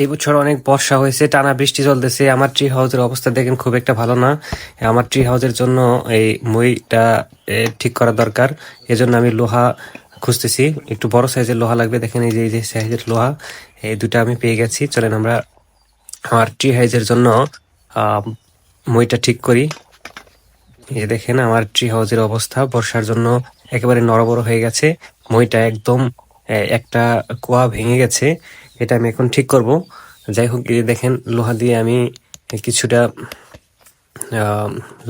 এই বছর অনেক বর্ষা হয়েছে, টানা বৃষ্টি চলতেছে। আমার ট্রি হাউসের অবস্থা দেখেন খুব একটা ভালো না। আমার ট্রি হাউসের জন্য এই মইটা ঠিক করা দরকার। এজন্য আমি লোহা খুঁজতেছি। একটু বড় সাইজের লোহা লাগবে, দেখেন এই যে এই যে সাইজের লোহা, এই দুটা আমি পেয়ে গেছি। চলেন আমরা আমার ট্রি হাউসের জন্য মইটা ঠিক করি। এই দেখেন আমার ট্রি হাউসের অবস্থা, বর্ষার জন্য একেবারে নড়বড় হয়ে গেছে। মইটা একদম একটা কুয়া ভেঙে গেছে, এটা আমি এখন ঠিক করব। যাই হোক দেখেন, লোহা দিয়ে আমি কিছুটা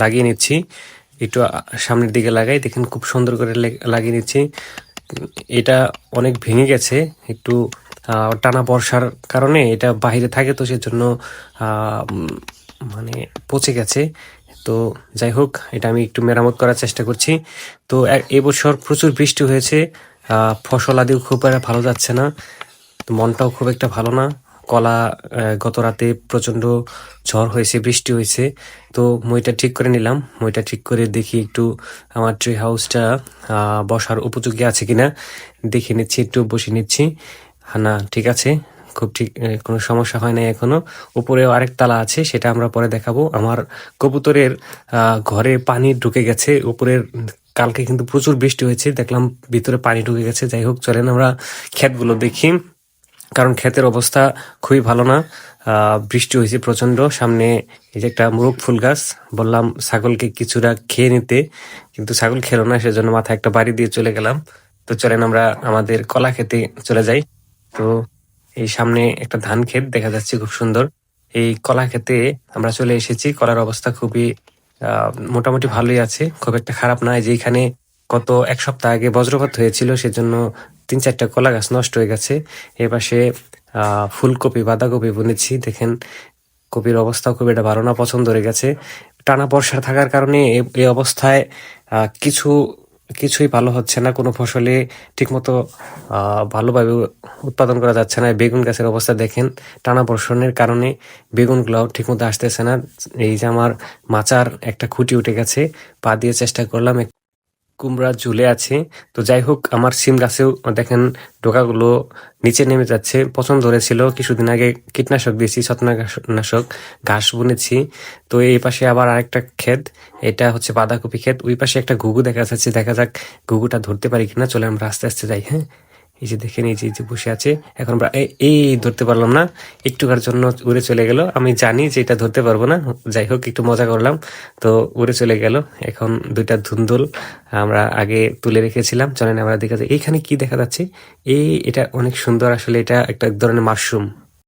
লাগিয়ে নিচ্ছি। একটু সামনের দিকে লাগাই, দেখেন খুব সুন্দর করে লাগিয়ে নিচ্ছি। এটা অনেক ভেঙে গেছে, একটু টানা বর্ষার কারণে এটা বাইরে থাকে, তো সেজন্য মানে পচে গেছে। তো যাই হোক, এটা আমি একটু মেরামত করার চেষ্টা করছি। তো এবছর প্রচুর বৃষ্টি হয়েছে ফসল আদিও খুব ভালো যাচ্ছে না। মনটাও খুব একটা ভালো না। কলা গত রাতে প্রচণ্ড ঝড় হয়েছে বৃষ্টি হয়েছে। তো মইটা ঠিক করে নিলাম। মইটা ঠিক করে দেখি একটু আমার ট্রি হাউসটা বসার উপযোগী আছে কিনা। দেখে নিচ্ছি একটু বসে নিচ্ছি। হ্যাঁ, না ঠিক আছে? খুব ঠিক কোনো সমস্যা হয় নাই এখনও। উপরেও আরেক তালা আছে, সেটা আমরা পরে দেখাবো। আমার কবুতরের ঘরে পানি ঢুকে গেছে। উপরের, কালকে কিন্তু প্রচুর বৃষ্টি হয়েছে, দেখলাম ভিতরে পানি ঢুকে গেছে। যাই হোক, চলেন আমরা ক্ষেতগুলো দেখি। কারণ ক্ষেতের অবস্থা খুবই ভালো না। বৃষ্টি হয়েছে প্রচণ্ড সামনে এই যে একটা মুরগ ফুল গাছ, বললাম ছাগলকে কিছুটা খেয়ে নিতে। কিন্তু ছাগল খেলো না, সেজন্য মাথায় একটা বাড়ি দিয়ে চলে গেলাম। তো চলেন আমরা আমাদের কলা খেতে চলে যাই। তো এই সামনে একটা ধান ক্ষেত দেখা যাচ্ছে খুব সুন্দর। এই কলা খেতে আমরা চলে এসেছি। কলার অবস্থা খুবই মোটামুটি ভালোই আছে। খুব একটা খারাপ না এই যে এখানে গত এক সপ্তাহ আগে বজ্রপাত হয়েছিল সেজন্য তিন চারটা কলা গাছ নষ্ট হয়ে গেছে। এ পাশে আহ, ফুলকপি বাঁধাকপি বুনেছি। দেখেন কপির অবস্থা খুব একটা ভালো না পছন্দ হয়ে গেছে। টানা বর্ষা থাকার কারণে এই অবস্থায় কিছু কিছুই ভালো হচ্ছে না। কোনো ফসলে ঠিকমতো ভালোভাবে উৎপাদন করা যাচ্ছে না। বেগুন গাছের অবস্থা দেখেন, টানা বর্ষণের কারণে বেগুনগুলাও ঠিকমতো আসতেছে না। এই যে আমার মাচার একটা খুঁটি উঠে গেছে, পা দিয়ে চেষ্টা করলাম কুমড়া ঝুলে আছে। তো যাই হোক, আমার সিম গাছেও দেখেন ডোকাগুলো নিচে নেমে যাচ্ছে। পছন্দ ধরেছিল কিছুদিন আগে কীটনাশক দিয়েছি, ছত্রাকনাশক, ঘাস বুনেছি। তো এই পাশে আবার আরেকটা ক্ষেত, এটা হচ্ছে বাঁধাকপি ক্ষেত। ওই পাশে একটা ঘুঘু দেখা যাচ্ছে, দেখা যাক ঘুঘুটা ধরতে পারি কিনা। চলে আমরা আস্তে আস্তে যাই হ্যাঁ? এই যে দেখেন, এই যে বসে আছে। এখন আমরা এই- ধরতে পারলাম না। একটুকার জন্য উড়ে চলে গেল। আমি জানি যে এটা ধরতে পারব না। যাই হোক, একটু মজা করলাম। তো উড়ে চলে গেল। এখন দুইটা ধুন্দুল আমরা আগে তুলে রেখেছিলাম। চলেন আমরা দেখা যায় এইখানে কি দেখা যাচ্ছে? এই, এটা অনেক সুন্দর। আসলে এটা একটা এক ধরনের মাশরুম